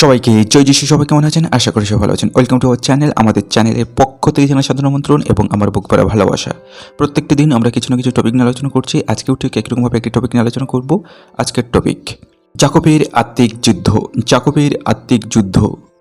সবাইকে জয় যিশু সবাই কেমন আছেন? আশা করি সবাই ভালো আছেন। ওয়েলকাম টু আওয়ার চ্যানেল আমাদের চ্যানেলের পক্ষ থেকে জানা সাধারণ আমন্ত্রণ এবং আমার বুক ভরা ভালোবাসা। প্রত্যেকটি দিন আমরা কিছু না কিছু টপিক নিয়ে আলোচনা করছি। আজকেও ঠিক একরকমভাবে একটি টপিক নিয়ে আলোচনা করব? আজকের টপিক জাকবের আত্মিক যুদ্ধ। জাকবের আত্মিক যুদ্ধ।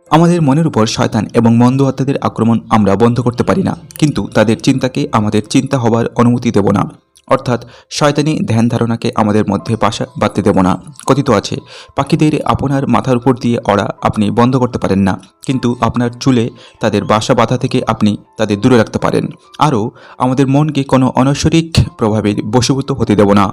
আমাদের মনের উপর শয়তান এবং মন্দ আত্মাদের আক্রমণ আমরা বন্ধ করতে পারি না। কিন্তু তাদের চিন্তাকে আমাদের চিন্তা হবার অনুমতি দেব না। অর্থাৎ শয়তানি ধ্যান ধারণাকে আমাদের মধ্যে বাসা বাঁধতে দেব না। কথিত আছে, পাখিদের আপনার মাথার উপর দিয়ে অড়া আপনি বন্ধ করতে পারেন না, কিন্তু আপনার চুলে তাদের বাসা বাধা থেকে আপনি তাদের দূরে রাখতে পারেন। আরও, আমাদের মনকে কোনো অনৈশ্বরিক প্রভাবের বশীভূত হতে দেব না।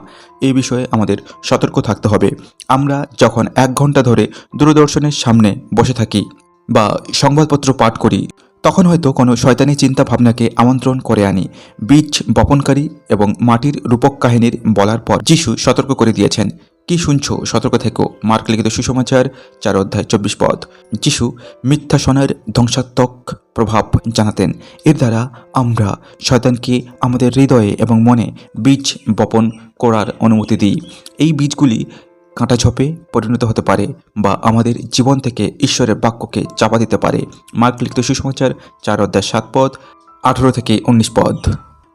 এই বিষয়ে আমাদের সতর্ক থাকতে হবে। আমরা যখন এক ঘণ্টা ধরে দূরদর্শনের সামনে বসে থাকি বা সংবাদপত্র পাঠ করি তখন হয়তো কোনো শয়তানি চিন্তা ভাবনাকে আমন্ত্রণ করে আনি। বীজ বপনকারী এবং মাটির রূপক কাহিনীর বলার পর যিশু সতর্ক করে দিয়েছেন। কি শুনছো? সতর্ক থেকো। মার্ক লিখিত সুসমাচার, চার অধ্যায়, চব্বিশ পদ। যিশু মিথ্যা শোনার ধ্বংসাত্মক প্রভাব জানাতেন। এর দ্বারা আমরা শয়তানকে আমাদের হৃদয়ে এবং মনে বীজ বপন করার অনুমতি দিই। এই বীজগুলি কাঁটা ঝোপে পরিণত হতে পারে বা আমাদের জীবন থেকে ঈশ্বরের বাক্যকে চাপা দিতে পারে। মার্ক লিখিত সুসমাচার, চার অধ্যায় সাত পদ, আঠারো থেকে উনিশ পদ।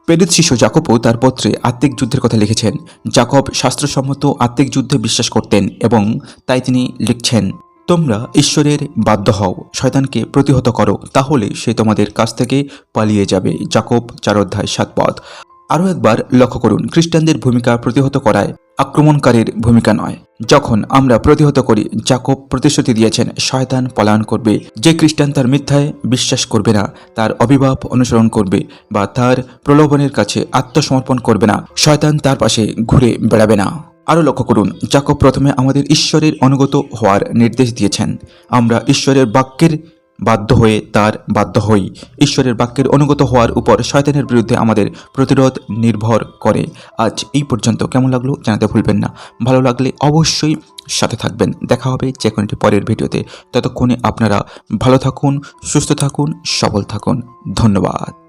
প্রেরিত শিশু জাকবও তার পত্রে আত্মিক যুদ্ধের কথা লিখেছেন। জাকব শাস্ত্রসম্মত আত্মিক যুদ্ধে বিশ্বাস করতেন এবং তাই তিনি লিখছেন, তোমরা ঈশ্বরের বাধ্য হও, শয়তানকে প্রতিহত করো, তাহলে সে তোমাদের কাছ থেকে পালিয়ে যাবে। জাকব, চার অধ্যায় সাত পদ। আরও একবার লক্ষ্য করুন, খ্রিস্টানদের ভূমিকা প্রতিহত করায় আক্রমণকারীর ভূমিকা নয়। যখন আমরা প্রতিহত করি, জাকব প্রতিশ্রুতি দিয়েছেন, শয়তান পলায়ন করবে। যে খ্রিস্টান তার মিথ্যায় বিশ্বাস করবে না, তার অভিভাব অনুসরণ করবে বা তার প্রলোভনের কাছে আত্মসমর্পণ করবে না, শয়তান তার পাশে ঘুরে বেড়াবে না। আরও লক্ষ্য করুন, জাকব প্রথমে আমাদের ঈশ্বরের অনুগত হওয়ার নির্দেশ দিয়েছেন। আমরা ঈশ্বরের বাক্যের বাধ্য হয়ে তার বাধ্য হই। ঈশ্বরের বাক্যের অনুগত হওয়ার উপর শয়তানের বিরুদ্ধে আমাদের প্রতিরোধ নির্ভর করে। আজ এই পর্যন্ত। কেমন লাগল জানাতে ভুলবেন না। ভালো লাগলে অবশ্যই সাথে থাকবেন। দেখা হবে যে কোনো পরের ভিডিওতে। ততক্ষণে আপনারা ভালো থাকুন, সুস্থ থাকুন, সবল থাকুন। ধন্যবাদ।